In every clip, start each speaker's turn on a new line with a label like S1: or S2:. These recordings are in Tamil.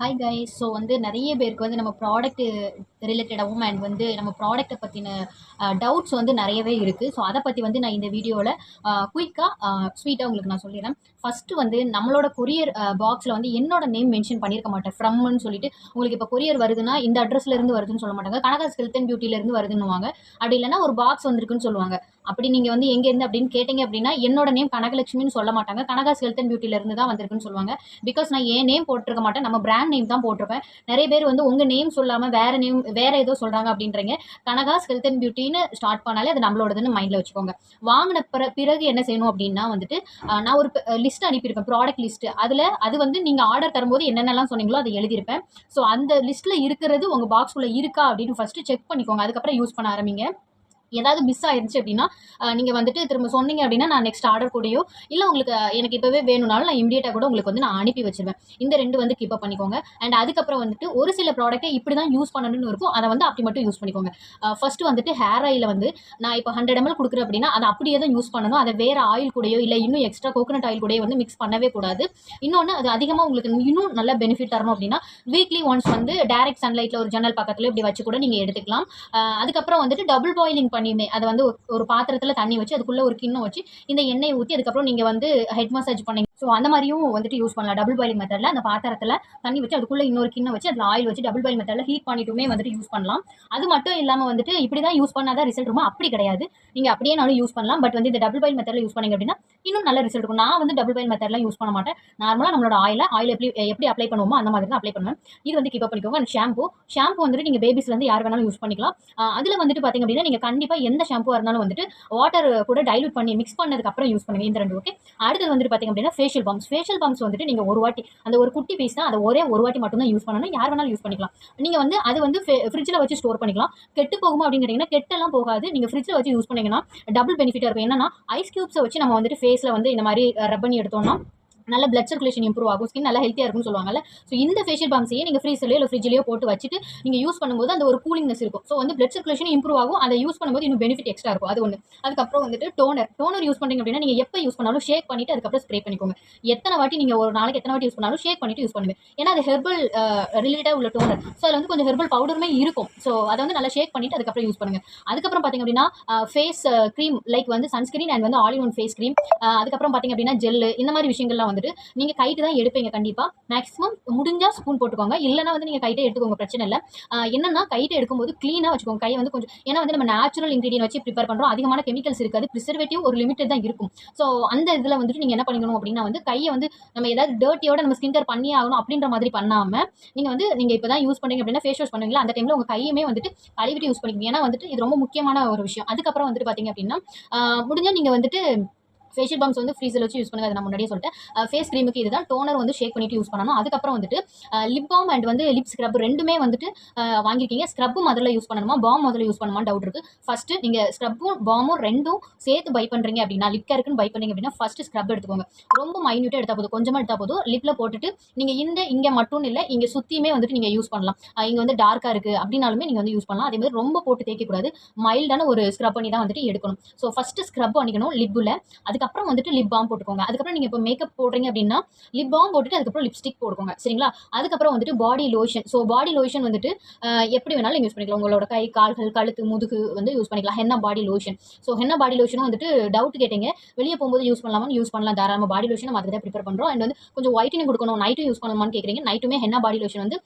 S1: ஹாய் கைஸ் ஸோ வந்து நிறைய பேருக்கு வந்து நம்ம ப்ராடக்ட் ரிலேட்டடாகவும் அண்ட் வந்து நம்ம ப்ராடக்ட்டை பற்றின டவுட்ஸ் வந்து நிறையவே இருக்குது ஸோ அதை பற்றி வந்து நான் இந்த வீடியோவில் குயிக்காக ஸ்வீட்டாக உங்களுக்கு நான் சொல்லிடுறேன். ஃபஸ்ட்டு வந்து நம்மளோட கொரியர் பாக்ஸில் வந்து என்னோட நேம் மென்ஷன் பண்ணியிருக்க மாட்டேன். ஃப்ரம்னு சொல்லிட்டு உங்களுக்கு இப்போ கொரியர் வருதுன்னா இந்த அட்ரஸ்லேருந்து வருதுன்னு சொல்ல மாட்டாங்க. கனகாஸ் ஹெல்த் அண்ட் பியூட்டிலேருந்து வருதுன்னுவாங்க. அப்படி இல்லைன்னா ஒரு பாக்ஸ் வந்திருக்குன்னு சொல்லுவாங்க. அப்படி நீங்கள் வந்து எங்கேருந்து அப்படின்னு கேட்டிங்க அப்படின்னா என்னோட நேம் கனகலட்சுமின்னு சொல்ல மாட்டாங்க. கனகாஸ் ஹெல்த் அண்ட் பியூட்டிலேருந்து தான் வந்திருக்குன்னு சொல்லுவாங்க. பிகாஸ் நான் என் நேம் போட்டிருக்க மாட்டேன்? நம்ம பிராண்ட் நேம் தான் போட்டிருப்பேன். நிறைய பேர் வந்து உங்கள் நேம் சொல்லாமல் வேறு நேம் வேறு ஏதோ சொல்கிறாங்க அப்படின்றீங்க. கனகாஸ் ஹெல்த் அண்ட் பியூட்டின்னு ஸ்டார்ட் பண்ணாலே அது நம்மளோடதுன்னு மைண்டில் வச்சுக்கோங்க. வாங்கின பிற பிறகு என்ன செய்யணும் அப்படின்னா வந்துட்டு நான் ஒரு லிஸ்ட் அனுப்பியிருப்பேன் ப்ராடக்ட் லிஸ்ட்டு அதில் அது வந்து நீங்கள் ஆர்டர் தரும்போது என்னென்னலாம் சொன்னீங்களோ அதை எழுதியிருப்பேன். ஸோ அந்த லிஸ்ட்டில் இருக்கிறது உங்கள் பாக்ஸ்குள்ளே இருக்கா அப்படின்னு ஃபஸ்ட்டு செக் பண்ணிக்கோங்க. அதுக்கப்புறம் யூஸ் பண்ண ஆரம்பிங்க. ஏதாவது மிஸ் ஆயிருந்துச்சு அப்படின்னா நீங்கள் வந்துட்டு திரும்ப சொன்னீங்க அப்படின்னா நான் நெக்ஸ்ட் ஆர்டர் கூடயோ இல்லை உங்களுக்கு எனக்கு இப்போவே வேணும்னாலும் நான் இமீடியட்டாக கூட உங்களுக்கு வந்து நான் அனுப்பி வச்சிருவேன். இந்த ரெண்டு வந்து கீப்பப் பண்ணிக்கோங்க. அண்ட் அதுக்கப்புறம் வந்துட்டு ஒரு சில ப்ராடக்ட்டை இப்படி தான் யூஸ் பண்ணணும்னு இருக்கும் அதை வந்து அப்படி மட்டும் யூஸ் பண்ணிக்கோங்க. ஃபஸ்ட்டு வந்துட்டு ஹேர் ஆயில் வந்து நான் இப்போ ஹண்ட்ரட் எம்எல் கொடுக்குறேன் அப்படின்னா அதை அப்படியே தான் யூஸ் பண்ணணும். அதை வேறு ஆயில் கூடயோ இல்லை இன்னும் எக்ஸ்ட்ரா கோகனட் ஆயில் கூடயோ வந்து மிக்ஸ் பண்ணவே கூடாது. இன்னொன்று அது அதிகமாக உங்களுக்கு இன்னும் நல்ல பெனிஃபிட் தரணும் அப்படின்னா வீக்லி ஒன்ஸ் வந்து டேரக்ட் சன்லைட்டில் ஒரு ஜன்னல் பக்கத்தில் இப்படி வச்சு கூட நீங்கள் எடுத்துக்கலாம். அதுக்கப்புறம் வந்துட்டு டபுள் பாயிலிங் பண்ணியிருந்தேன் அதை வந்து ஒரு- பாத்திரத்தில் தண்ணி வச்சு அதுக்குள்ளே ஒரு கிண்ணம் வச்சு இந்த எண்ணெய் ஊற்றி அதுக்கப்புறம் நீங்கள் வந்து ஹெட் மசாஜ் பண்ணி ஸோ அந்த மாதிரியும் வந்துட்டு யூஸ் பண்ணலாம். டபுள் பாயிலிங் மெத்தடில் அந்த பாத்திரத்தில் தண்ணி வச்சு அதுக்குள்ளே இன்னொரு கிண்ணம் வச்சு அதில் ஆயில் வச்சு டபுள் பாயில் மெத்தடில் ஹீட் பண்ணிட்டுமே வந்துட்டு யூஸ் பண்ணலாம். அது மட்டும் இல்லாமல் வந்துட்டு இப்படி தான் யூஸ் பண்ணாதான் ரிசல்ட் இருக்கும் அப்படி கிடையாது. நீங்கள் அப்படியே நானும் யூஸ் பண்ணலாம். பட் வந்து இந்த டபுள் பாயில் மெத்தடில் யூஸ் பண்ணீங்க அப்படின்னா இன்னும் நல்ல ரிசல்ட் இருக்கும். நான் வந்து டபுள் பாயில் மெத்தட்லாம் யூஸ் பண்ண மாட்டேன். நார்மலாக நம்மளோட ஆயில் ஆயில் எப்படி எப்படி அப்ளை பண்ணுவோமோ அந்த மாதிரி தான் அப்ளை பண்ணுவேன். இது வந்து கீப் பண்ணிக்கோங்க. அண்ட் ஷாம்பு ஷாம்பு வந்துட்டு நீங்கள் பேபிஸ்லேருந்து யார் வேணாலும் யூஸ் பண்ணிக்கலாம். அதில் வந்துட்டு பார்த்தீங்க அப்படின்னா நீங்கள் கண்டிப்பாக எந்த ஷாம்புவாக இருந்தாலும் வந்துட்டு வாட்டர் கூட டைலூட் பண்ணி மிக்ஸ் பண்ணதுக்கு அப்புறம் யூஸ் பண்ணுங்கள் இந்த ரெண்டு ஓகே அடுத்தது வந்துட்டு பார்த்தீங்க அப்படின்னா ஃபேஷியல் பம்ப்ஸ் ஃபேஷியல் பம்ப்ஸ் வந்துட்டு நீங்கள் ஒரு வாட்டி அந்த ஒரு குட்டி பீஸ் தான் அதை ஒரே ஒரு வாட்டி மட்டும் தான் யூஸ் பண்ணணும். யார் வேணாலும் யூஸ் பண்ணிக்கலாம். நீங்கள் வந்து அது வந்து ஃப்ரிட்ஜில் வச்சு ஸ்டோர் பண்ணிக்கலாம். கெட்டு போகுமா அப்படின்னு கேட்டிங்கன்னா கெட்டெல்லாம் போகாது. நீங்கள் ஃப்ரிட்ஜில் வச்சு யூஸ் பண்ணீங்கன்னா டபுள் பெனிஃபிட்டாக இருக்கும். என்னன்னா ஐஸ் க்யூப்ஸை வச்சு நம்ம வந்துட்டு ஃபேஸில் வந்து இந்த மாதிரி ரப் பண்ணி எடுத்தோம்னா நல்ல பிளட் சர்க்குலேஷன் இம்ப்ரூவ் ஆகும் ஸ்கின் நல்லா ஹெல்த்தியாக இருக்கும்னு சொல்லுவாங்கல்ல. ஸோ இந்த ஃபேஷியல் பாம்ஸையே நீங்கள் ஃப்ரீஸ்லையோ இல்லை ஃப்ரிட்ஜ்லையோ போட்டு வச்சுட்டு நீங்கள் யூஸ் பண்ணும்போது அந்த ஒரு கூலிங்னஸ் இருக்கும். ஸோ வந்து பிளட் சர்க்குலேஷன் இம்ப்ரூவ் ஆகும் அதை யூஸ் பண்ணும்போது இன்னும் பெனிஃபிட் எக்ஸ்ட்ரா இருக்கும். அது ஒன்று அதுக்கப்புறம் வந்துட்டு டோனர் டோனர் யூஸ் பண்ணுறீங்க அப்படின்னா நீங்கள் எப்போ யூஸ் பண்ணாலும் ஷேக் பண்ணிட்டு அதுக்கப்புறம் ஸ்ப்ரே பண்ணிக்கோங்க. எத்தனை வாட்டி நீங்கள் ஒரு நாளைக்கு எத்தனை வாட்டி யூஸ் பண்ணாலும் ஷேக் பண்ணிட்டு யூஸ் பண்ணுங்க. ஏன்னா அது ஹெர்பல் ரிலேட்டடாக உள்ள டோனர் ஸோ அதில் வந்து கொஞ்சம் ஹெர்பல் பவுடருமே இருக்கும். ஸோ அதை வந்து நல்லா ஷேக் பண்ணிட்டு அதுக்கப்புறம் யூஸ் பண்ணுங்க. அதுக்கப்புறம் பார்த்தீங்க அப்படின்னா ஃபேஸ் க்ரீம் லைக் வந்து சன்ஸ்கிரீன் அண்ட் வந்து ஆல் ஒன் ஃபேஸ் க்ரீம் அதுக்கப்புறம் பார்த்தீங்க அப்படின்னா ஜெல்லு இந்த மாதிரி விஷயங்கள்லாம் வந்துட்டு நீங்கள் கைட்டு தான் எடுப்பீங்க கண்டிப்பாக மேக்ஸிமம் முடிஞ்சால் ஸ்பூன் போட்டுக்கோங்க. இல்லைனா வந்து நீங்கள் கைட்டே எடுத்துக்கோங்க பிரச்சனை இல்லை. என்னன்னா கைட்டை எடுக்கும்போது க்ளீனாக வச்சுக்கோங்க. கையை வந்து கொஞ்சம் ஏன்னா வந்து நம்ம நேச்சுரல் இன்க்ரீடியன் வச்சு ப்ரிப்பேர் பண்ணுறோம் அதிகமான கெமிக்கல்ஸ் இருக்காது. ப்ரிசர்வேட்டிவ் ஒரு லிமிட்டட் தான் இருக்கும். ஸோ அந்த இதில் வந்துட்டு நீங்கள் என்ன பண்ணிக்கணும் அப்படின்னா வந்து கையை வந்து நம்ம ஏதாவது டர்ட்டியோட நம்ம ஸ்கின் கேர் பண்ணி ஆகணும் அப்படின்ற மாதிரி பண்ணாமல் நீங்கள் வந்து நீங்கள் இப்போ தான் யூஸ் பண்ணுறீங்க அப்படின்னா ஃபேஸ் வாஷ் பண்ணுவீங்களா? அந்த டைமில் உங்கள் கையுமே வந்துட்டு கழுவிட்டு யூஸ் பண்ணிக்கணும் ஏன்னா வந்துட்டு இது ரொம்ப முக்கியமான ஒரு விஷயம். அதுக்கப்புறம் வந்துட்டு பார்த்தீங்க அப்படின்னா முடிஞ்சால் நீங்கள் வந்துட்டு ஃபேஷியல் பம்ஸ் வந்து ஃப்ரீஸில் வச்சு யூஸ் பண்ணுங்க அதை நான் முன்னாடியே சொல்லிட்டேன். ஃபேஸ் க்ரீமுக்கு இதுதான் டோனர் வந்து ஷேக் பண்ணிட்டு யூஸ் பண்ணணும். அதுக்கப்புறம் வந்துட்டு லிப் பாம் அண்ட் வந்து லிப் ஸ்க்ரப் ரெண்டுமே வந்துட்டு வாங்கியிருக்கீங்க. ஸ்க்ரப்பு முதல்ல யூஸ் பண்ணணுமா? பாம் முதல்ல யூஸ் பண்ணணுமா டவுட் இருக்குது ஃபஸ்ட்டு நீங்கள் ஸ்க்ரப்பும் பாமும் ரெண்டும் சேர்த்து பை பண்ணுறீங்க அப்படின்னா லிப் கேருக்குன்னு பை பண்ணீங்க அப்படின்னா ஃபஸ்ட்டு ஸ்க்ரப் எடுத்துக்கோங்க. ரொம்ப மைன்யூட்டாக எடுத்தால் போதும். கொஞ்சமாக எடுத்தால் போதும். லிப்பில் போட்டுட்டு நீங்கள் இந்த இங்கே மட்டும் இல்லை இங்கே சுற்றியுமே வந்துட்டு நீங்கள் யூஸ் பண்ணலாம். இங்கே வந்து டார்க்காக இருக்குது அப்படின்னாலுமே நீங்கள் வந்து யூஸ் பண்ணலாம். அதே மாதிரி ரொம்ப போட்டு தேய்க்கக்கூடாது. மைல்டான ஒரு ஸ்க்ரப் பண்ணி தான் வந்துட்டு எடுக்கணும். ஸோ ஃபஸ்ட்டு ஸ்க்ரப் பண்ணிக்கணும் லிப்பில் அதுக்கப்புறம் வந்துட்டு லிப் பாம் போட்டுக்கோங்க. அதுக்கப்புறம் நீங்கள் இப்போ மேக்கப் போடுறீங்க அப்படின்னா லிப் பாம் போட்டுட்டு அதுக்கப்புறம் லிப்ஸ்டிக் போட்டுக்கோங்க சரிங்களா? அதுக்கப்புறம் வந்துட்டு body lotion so body lotion வந்துட்டு எப்படி வேணாலும் யூஸ் பண்ணிக்கலாம். உங்களோட கை கால்கள் கழுத்து முதுகு வந்து யூஸ் பண்ணிக்கலாம். Henna body lotion so henna body லோஷனும் வந்துட்டு டவுட் கேட்டீங்க. வெளியே போகும்போது யூஸ் பண்ணலாமான்னு யூஸ் பண்ணலாம். தாராளமாக பாடி லோஷன் நம்ம அதுக்கு தான் ப்ரிப்பேர் பண்ணுறோம் அண்ட் வந்து கொஞ்சம் ஒயிட்டனிங் கொடுக்கணும். நைட்டும் யூஸ் பண்ணலாமான்னு கேட்குறீங்க நைட்டுமே ஹென்னா பாடி லோஷன் வந்து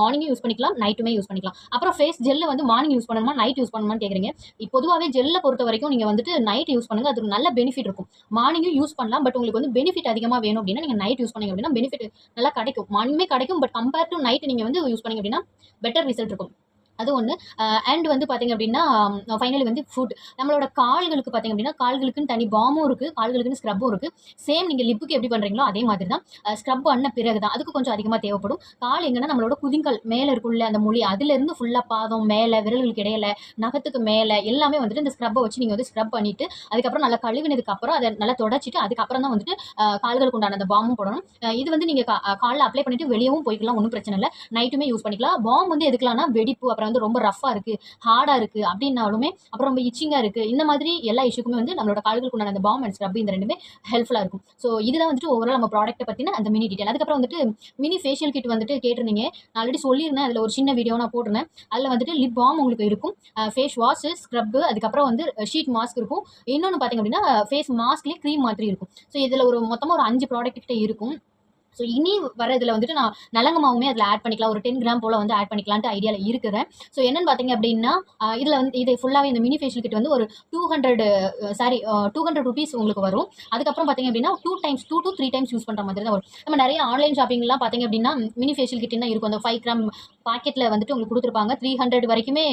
S1: மார்னிங்கும் யூஸ் பண்ணிக்கலாம். நைட்டுமே யூஸ் பண்ணிக்கலாம். அப்புறம் ஃபேஸ் ஜெல்ல வந்து மார்னிங் யூஸ் பண்ணணுமா? நைட் யூஸ் பண்ணணுமான்னு கேட்குறீங்க பொதுவாகவே ஜெல்லை பொறுத்த வரைக்கும் நீங்கள் வந்துட்டு நைட் யூஸ் பண்ணுங்க. அது நல்ல பெனிஃபிட் இருக்கும். மார்னிங்கும் யூஸ் பண்ணலாம் பட் உங்களுக்கு வந்து பெனிஃபிட் அதிகமாக வேணும் அப்படின்னா நீங்கள் நைட் யூஸ் பண்ணீங்க அப்படின்னா பெனிஃபிட் நல்லா கிடைக்கும். மார்னிங்கே கிடைக்கும் பட் கம்பேர் டு நைட் நீங்கள் வந்து யூஸ் பண்ணீங்க அப்படின்னா பெட்டர் ரிசல்ட் இருக்கும். அது ஒன்று அண்ட் வந்து பார்த்தீங்க அப்படின்னா ஃபைனலி வந்து ஃபுட் நம்மளோட கால்களுக்கு பார்த்தீங்க அப்படின்னா கால்களுக்குன்னு தனி பாமும் இருக்குது கால்களுக்குன்னு ஸ்க்ரப்பும் இருக்குது சேம் நீங்கள் லிப்புக்கு எப்படி பண்ணுறீங்களோ அதே மாதிரி தான் ஸ்க்ரப் பண்ண பிறகு தான் அதுக்கு கொஞ்சம் அதிகமாக தேவைப்படும். கால் எங்கன்னா நம்மளோட குதிங்கால் மேலே இருக்குள்ள அந்த மொழி அதுலேருந்து ஃபுல்லாக பாதம் மேலே விரல்களுக்கு இடையில நகத்துக்கு மேலே எல்லாமே வந்துட்டு இந்த ஸ்க்ரப்பை வச்சு நீங்கள் வந்து ஸ்க்ரப் பண்ணிவிட்டு அதுக்கப்புறம் நல்லா கழுவினதுக்கு அப்புறம் அதை நல்லா தொடச்சிட்டு அதுக்கப்புறம் தான் வந்துட்டு கால்களுக்கு உண்டான அந்த பாமும் போடணும். இது வந்து நீங்கள் காலில் அப்ளை பண்ணிட்டு வெளியவும் போய்க்கலாம் ஒன்றும் பிரச்சனை இல்லை. நைட்டுமே யூஸ் பண்ணிக்கலாம். பாம் வந்து எதுக்கலாம்னா வெடிப்பு அப்புறம் அப்புறம் வந்து ரொம்ப ரஃப்பாக இருக்குது ஹார்டாக இருக்குது அப்படின்னாலுமே அப்புறம் ரொம்ப இச்சிங்காக இருக்குது இந்த மாதிரி எல்லா இஷ்யூக்குமே வந்து நம்மளோட கால்களுக்கு உண்டான அந்த பாம் அண்ட் ஸ்க்ரப் இந்த ரெண்டுமே ஹெல்ப்ஃபுல்லாக இருக்கும். ஸோ இதுதான் வந்துட்டு ஓவரால் நம்ம ப்ராடக்ட்டை பற்றின அந்த மினி டீட்டெயில் அதுக்கப்புறம் வந்துட்டு மினி ஃபேஷியல் கிட் வந்துட்டு கேட்டிருந்தீங்க. நான் ஆல்ரெடி சொல்லியிருந்தேன் அதில் ஒரு சின்ன வீடியோ நான் போட்டிருந்தேன். அதில் வந்துட்டு லிப் பாம் உங்களுக்கு இருக்கும். ஃபேஸ் வாஷ் ஸ்க்ரப்பு அதுக்கப்புறம் வந்து ஷீட் மாஸ்க் இருக்கும். இன்னொன்று பார்த்தீங்க அப்படின்னா ஃபேஸ் மாஸ்க்லேயே க்ரீம் மாதிரி இருக்கும். ஸோ இதில் ஒரு மொத்தமாக ஒரு அஞ்சு ப்ராடக்ட் கிட்டே இருக்கும். ஸோ இனி வர இதில் வந்துட்டு நான் நலங்க மாவுமே அதில் ஆட் பண்ணிக்கலாம். ஒரு டென் கிராம் போல் வந்து ஆட் பண்ணிக்கலான்ட்டு ஐடியாவில் இருக்கிறேன். ஸோ என்னென்னு பார்த்தீங்க அப்படின்னா இதில் வந்து இது ஃபுல்லாகவே இந்த மினி ஃபேஷியல் கிட் வந்து ஒரு two hundred sorry two hundred rupees உங்களுக்கு வரும். அதுக்கப்புறம் பார்த்தீங்க அப்படின்னா two times two two three times use பண்ணுற மாதிரி தான் வரும். நம்ம நிறைய ஆன்லைன் ஷாப்பிங்லாம் பார்த்தீங்க அப்படின்னா மினி ஃபேஷியல் கிட்டே இருக்கும். அந்த ஃபைவ் கிராம் பாக்கெட்டில் வந்துட்டு உங்களுக்கு கொடுத்துருப்பாங்க. த்ரீ ஹண்ட்ரட் வரைக்குமே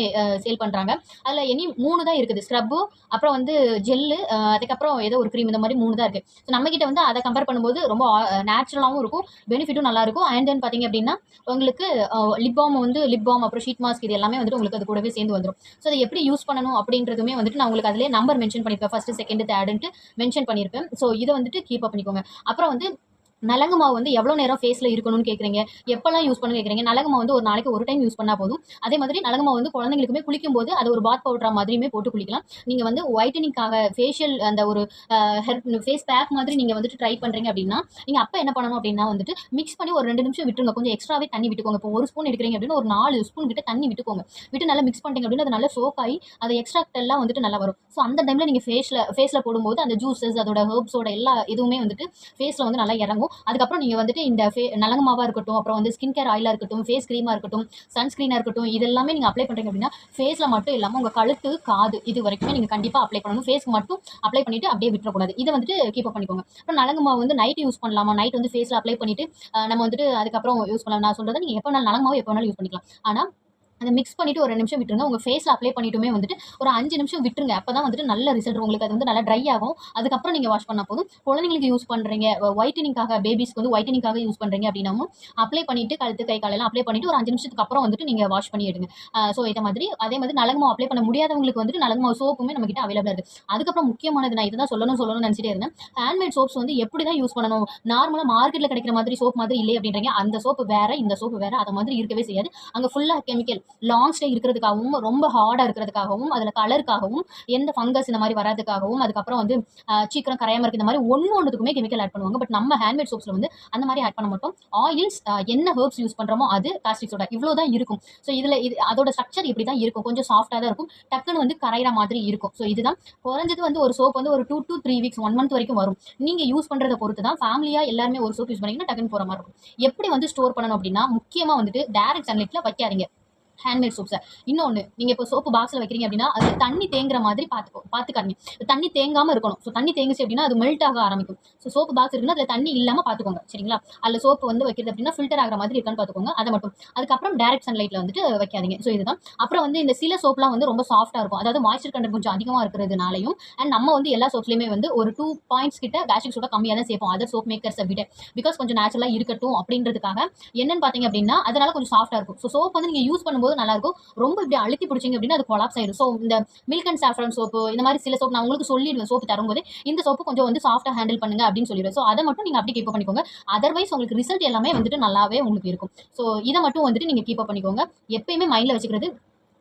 S1: சேல் பண்ணுறாங்க அதில் இனி மூணு தான் இருக்குது. ஸ்க்ரப்பு அப்புறம் வந்து ஜெல்லு அதுக்கப்புறம் ஏதோ ஒரு க்ரீம் இந்த மாதிரி மூணு தான் இருக்குது ஸோ நம்மக்கிட்ட வந்து அதை கம்பேர் பண்ணும்போது ரொம்ப நேச்சுரலாகவும் இருக்கும். பெனிஃபிட்டும் நல்லாயிருக்கும் அண்ட் தென் பார்த்தீங்க அப்படின்னா உங்களுக்கு லிப் பாம் வந்து லிப் பாம் அப்புறம் ஷீட் மாஸ்க் இது எல்லாமே வந்துட்டு உங்களுக்கு அது கூடவே சேர்ந்து வந்துடும் ஸோ அதை எப்படி யூஸ் பண்ணணும் அப்படின்றதுமே வந்துட்டு நான் உங்களுக்கு அதிலே நம்பர் மென்ஷன் பண்ணியிருப்பேன். ஃபஸ்ட்டு செகண்ட் தேர்டுன்ட்டு மென்ஷன் பண்ணியிருப்பேன். ஸோ இதை வந்துட்டு கீப் அப் பண்ணிக்கோங்க. அப்புறம் வந்து நலங்கு மாவு வந்து எவ்வளோ நேரம் ஃபேஸில் இருக்கணும்னு கேட்குறீங்க எப்போல்லாம் யூஸ் பண்ணு கேட்குறீங்க நலங்கு மாவு வந்து ஒரு நாளைக்கு ஒரு டைம் யூஸ் பண்ணால் போதும். அதே மாதிரி நலங்கு மாவு வந்து குழந்தைங்களுக்குமே குளிக்கும் போது அது ஒரு பாத் பவுடரா மாதிரியுமே போட்டு குளிக்கலாம். நீங்கள் வந்து ஒயிட்டனிங்காக ஃபேஷியல் அந்த ஒரு ஹெர் ஃபேஸ் பேக் மாதிரி நீங்கள் வந்துட்டு ட்ரை பண்ணுறீங்க அப்படின்னா நீங்கள் அப்போ என்ன பண்ணணும் அப்படின்னா வந்துட்டு மிக்ஸ் பண்ணி ஒரு ரெண்டு நிமிஷம் விட்டுருங்க. கொஞ்சம் எக்ஸ்ட்ராவே தண்ணி விட்டுக்கோங்க. இப்போ ஒரு ஸ்பூன் எடுக்கிறீங்க அப்படின்னா ஒரு நாலு ஸ்பூன் கிட்ட தண்ணி விட்டுக்கோங்க. விட்டு நல்லா மிக்ஸ் பண்ணிட்டீங்க அப்படின்னா அது நல்லா சோக் ஆகி அது எக்ஸ்ட்ராக்ட் எல்லாம் வந்துட்டு நல்லா வரும். ஸோ அந்த டைமில் நீங்கள் ஃபேஸில் ஃபேஸில் போடும்போது அந்த ஜூஸஸ் அதோட ஹர்ப்ஸோட எல்லா இதுவுமே வந்துட்டு ஃபேஸில் வந்து நல்லா இறங்கும். அதுக்கப்புறம் நீங்கள் வந்துட்டு இந்த ஃபே நலங்கு மாவாக இருக்கட்டும் அப்புறம் வந்து ஸ்கின் கேர் ஆயிலாக இருக்கட்டும் ஃபேஸ் க்ரீமாக இருக்கட்டும் சன்ஸ்க்ரீனாக இருக்கட்டும் இதெல்லாமே நீங்கள் அப்ளை பண்ணுறீங்க அப்படின்னா ஃபேஸில் மட்டும் இல்லாமல் உங்கள் கழுத்து காது இது வரைக்குமே நீங்கள் கண்டிப்பாக அப்ளை பண்ணணும். ஃபேஸ்க்கு மட்டும் அப்ளை பண்ணிவிட்டு அப்படியே விட்டுறக்கூடாது. இதை வந்துட்டு கீப் அப் பண்ணிக்கோங்க. அப்புறம் நலங்கு மாவு வந்து நைட் யூஸ் பண்ணலாமா? நைட் வந்து ஃபேஸில் அப்ளை பண்ணிவிட்டு நம்ம வந்துட்டு அதுக்கப்புறம் யூஸ் பண்ணலாம். நான் சொல்கிறத நீங்கள் எப்போ வேணாலும் நலங்கு மாவு எப்போ வேணாலும் யூஸ் பண்ணிக்கலாம். ஆனால் அதை மிக்ஸ் பண்ணிவிட்டு ஒரு நிமிஷம் விட்டுருங்க. உங்கள் ஃபேஸில் அப்ளை பண்ணிட்டுமே வந்துட்டு ஒரு அஞ்சு நிமிஷம் விட்டுருங்க. அப்போ தான் வந்துட்டு நல்ல ரிசல்ட் உங்களுக்கு அது வந்து நல்லா ட்ரை ஆகும். அதுக்கப்புறம் நீங்கள் வாஷ் பண்ணால் போதும். குழந்தைங்களுக்கு யூஸ் பண்ணுறீங்க ஒயிட்டனிங்காக பேபிஸ்க்கு வந்து ஒயிட்டனிங்காக யூஸ் பண்ணுறீங்க அப்படின்னாவும் அப்ளை பண்ணிவிட்டு கழுத்து கை காலெல்லாம் அப்ளை பண்ணிவிட்டு ஒரு அஞ்சு நிமிஷத்துக்கு அப்புறம் வந்துட்டு நீங்கள் வாஷ் பண்ணி எடுங்க. ஸோ இதை மாதிரி அதே மாதிரி நலங்கு அப்ளை பண்ண முடியாதவங்களுக்கு வந்துட்டு நலங்கு மாவு சோப்புமே நம்மகிட்ட அவைலபிளாக இருக்குது அதுக்கப்புறம் முக்கியமானது நான் இதுதான் சொல்லணும் சொல்லணும்னு நினச்சிட்டே இருந்தேன். ஹேண்ட்மேட் சோப்ஸ் வந்து எப்படி தான் யூஸ் பண்ணணும்? நார்மலாக மார்க்கெட்டில் கிடைக்கிற மாதிரி சோப் மாதிரி இல்லை அப்படின்றீங்க. அந்த சோப்பு வேறு இந்த சோப்பு வேறு அதை மாதிரி இருக்கவே செய்யாது. அங்கே ஃபுல்லாக கெமிக்கல் லாங் ஸ்டே இருக்கிறதுக்காகவும் ரொம்ப ஹார்டாக இருக்கிறதுக்காகவும் அதில் கலருக்காகவும் எந்த ஃபங்கஸ் இந்த மாதிரி வராதுக்காகவும் அதுக்கப்புறம் வந்து சீக்கிரம் கரையாமல் இருக்குது இந்த மாதிரி ஒன்று ஒன்றுக்குமே கெமிக்கல் ஆட் பண்ணுவாங்க. பட் நம்ம ஹேண்ட்மேட் சோப்ஸில் வந்து அந்த மாதிரி ஆட் பண்ண மாட்டோம். ஆயில்ஸ் என்ன ஹர்ப்ஸ் யூஸ் பண்ணுறோமோ அது பிளாஸ்டிக் சோடா இவ்வளோ தான் இருக்கும். ஸோ இதில் இது அதோட ஸ்ட்ரக்சர் இப்படி தான் இருக்கும். கொஞ்சம் சாஃப்டாக தான் இருக்கும். டக்குன்னு வந்து கரையிற மாதிரி இருக்கும். ஸோ இதுதான். குறைஞ்சது வந்து ஒரு சோப் வந்து ஒரு two two three weeks one month வரைக்கும் வரும். நீங்கள் யூஸ் பண்ணுறத பொறுத்து தான் ஃபேமிலியாக எல்லாருமே ஒரு சோப் யூஸ் பண்ணிங்கன்னா டக்குன்னு போகிற மாதிரி இருக்கும். எப்படி வந்து ஸ்டோர் பண்ணணும் அப்படின்னா முக்கியமாக வந்துட்டு டேரக்ட் சன்லைட்டில் வைக்காதீங்க. ஹேண்ட்மேட் சோப்ஸை இன்னொன்று நீங்கள் இப்போ சோப்பு பாக்ஸில் வைக்கிறீங்க அப்படின்னா அது தண்ணி தேங்குற மாதிரி பார்த்துக்கோ பார்த்துக்காதீங்க தண்ணி தேங்காமல் இருக்கணும். ஸோ தண்ணி தேங்குச்சு அப்படின்னா அது மெல்ட் ஆக ஆரம்பிக்கும். ஸோ சோப்பு பாக்ஸ் இருக்குன்னா அதில் தண்ணி இல்லாமல் பார்த்துக்கோங்க சரிங்களா? அதில் சோப்பு வந்து வைக்கிறது அப்படின்னா ஃபில்டர் ஆகிற மாதிரி இருக்கான்னு பார்த்துக்கோங்க அதை மட்டும். அதுக்கப்புறம் டேரக்ட் சன்லைட்டில் வந்துட்டு வைக்காதீங்க. ஸோ இதுதான். அப்புறம் வந்து இந்த சில சோப்லாம் வந்து ரொம்ப சாஃப்ட்டாக இருக்கும். அதாவது மாய்ச்சர் கண்டென்ட் கொஞ்சம் அதிகமாக இருக்கிறதுனாலையும் அண்ட் நம்ம வந்து எல்லா சோப்ஸ்லையுமே வந்து ஒரு டூ பாயிண்ட்ஸ் கிட்ட பேஷிக் சோட கம்மியாக தான் சேர்ப்போம். அதர் சோப் மேக்கர்ஸை விட. பிகாஸ் கொஞ்சம் நேச்சுரலாக இருக்கட்டும் அப்படின்றதுக்காக என்னன்னு பார்த்தீங்க அப்படின்னா அதனால கொஞ்சம் சாஃப்ட்டாக இருக்கும். ஸோ சோப் வந்து நீங்கள் யூஸ் பண்ணும்போது நல்லாயிருக்கும். ரொம்ப இப்படி அழுத்தி பிடிச்சிங்க அப்படின்னா அது கொலாப்ஸ் ஆயிடும் ஸோ இந்த மில்க் அண்ட் சாஃப்ரான் சோப்பு இந்த மாதிரி சில சோப் நான் உங்களுக்கு சொல்லிடுவேன் சோப்பு தரும்போது. இந்த சோப்பு கொஞ்சம் வந்து சாஃப்டாக ஹேண்டில் பண்ணுங்க அப்படின்னு சொல்லிடுவேன். ஸோ அதை மட்டும் நீங்கள் அப்படி கீப் பண்ணிக்கோங்க. அதர்வைஸ் உங்களுக்கு ரிசல்ட் எல்லாமே வந்துட்டு நல்லாவே உங்களுக்கு இருக்கும். ஸோ இதை மட்டும் வந்துட்டு நீங்கள் கீப் பண்ணிக்கோங்க. எப்பயுமே மைண்டில் வச்சுக்கிறது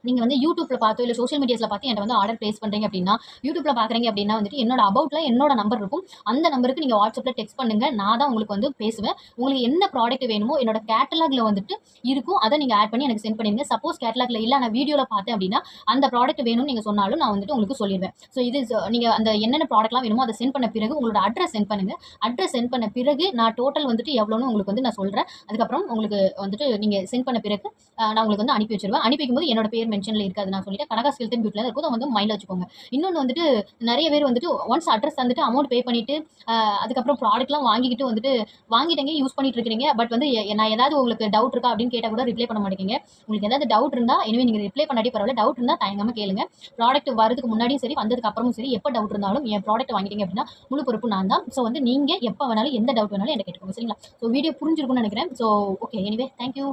S1: நீங்கள் வந்து யூடியூப்பில் பார்த்தோ இல்லை சோஷியல் மீடியாஸில் பார்த்து என்கிட்ட வந்து ஆர்டர் ப்ளேஸ் பண்ணுறீங்க அப்படின்னா யூடியூப்பில் பார்க்குறீங்க அப்படின்னா வந்துட்டு என்னோட அபவுட்டில் என்னோட நம்பர் இருக்கும். அந்த நம்பருக்கு நீங்கள் வாட்ஸ்அப்பில் டெக்ஸ்ட் பண்ணுங்க. நான் தான் உங்களுக்கு வந்து பேசுவேன். உங்களுக்கு என்ன ப்ராடக்ட் வேணுமோ என்னோட கேட்டலாகில் வந்துட்டு இருக்கும். அதை நீங்கள் ஆட் பண்ணி எனக்கு சென்ட் பண்ணிடுங்க. சப்போஸ் கேட்டலாகில் இல்லை நான் வீடியோவில் பார்த்தேன் அப்படின்னா அந்த ப்ராடக்ட் வேணும்னு நீங்கள் சொன்னாலும் நான் வந்துட்டு உங்களுக்கு சொல்லிடுவேன். ஸோ இது நீங்கள் அந்த என்னென்ன ப்ராடக்ட்லாம் வேணுமோ அதை சென்ட் பண்ண பிறகு உங்களோட அட்ரஸ் சென்ட் பண்ணுங்கள் அட்ரஸ் சென்ட் பண்ண பிறகு நான் டோட்டல் வந்துட்டு எவ்வளோன்னு உங்களுக்கு வந்து நான் சொல்கிறேன் அதுக்கப்புறம் உங்களுக்கு வந்துட்டு நீங்கள் சென்ட் பண்ண பிறகு நான் உங்களுக்கு வந்து அனுப்பி வச்சிருவேன். அனுப்பி வைக்கும்போது என்னோட பேர் மென்ஷனில் இருக்காது நான் சொல்லிட்டு கனகா ஸ்கில் அண்ட் பியூட்டில் இருக்கும் அதை வந்து மைண்டில் வச்சுக்கோங்க. இன்னொன்று வந்துட்டு நிறைய பேர் வந்துட்டு ஒன்ஸ் அட்ரஸ் வந்துட்டு அமௌண்ட் பே பண்ணிவிட்டு அதுக்கப்புறம் ப்ராடக்ட்லாம் வாங்கிக்கிட்டு வந்துட்டு வாங்கிட்டீங்க யூஸ் பண்ணிட்டு இருக்கிறீங்க. பட் வந்து நான் ஏதாவது உங்களுக்கு டவுட் இருக்கா அப்படின்னு கேட்டால் கூட ரிப்ளை பண்ண மாட்டேங்க. உங்களுக்கு ஏதாவது டவுட் இருந்தால் எனவே நீங்கள் ரிப்ளை பண்ணாட்டி பரவாயில்ல. டவுட் இருந்தால் தயங்காமல் கேளுங்க. ப்ராடக்ட் வரதுக்கு முன்னாடியும் சரி வந்ததுக்கு அப்புறமும் சரி எப்போ டவுட் இருந்தாலும் என் ப்ராடக்ட் வாங்கிட்டீங்க அப்படின்னா முழு பொறுப்பு நான் தான். ஸோ வந்து நீங்கள் எப்போ வேணாலும் எந்த டவுட் வேணாலும் என்ன கேட்டுக்கோங்க. சரிங்களா? ஸோ வீடியோ புரிஞ்சிருக்கும்னு நினைக்கிறேன். So okay anyway thank you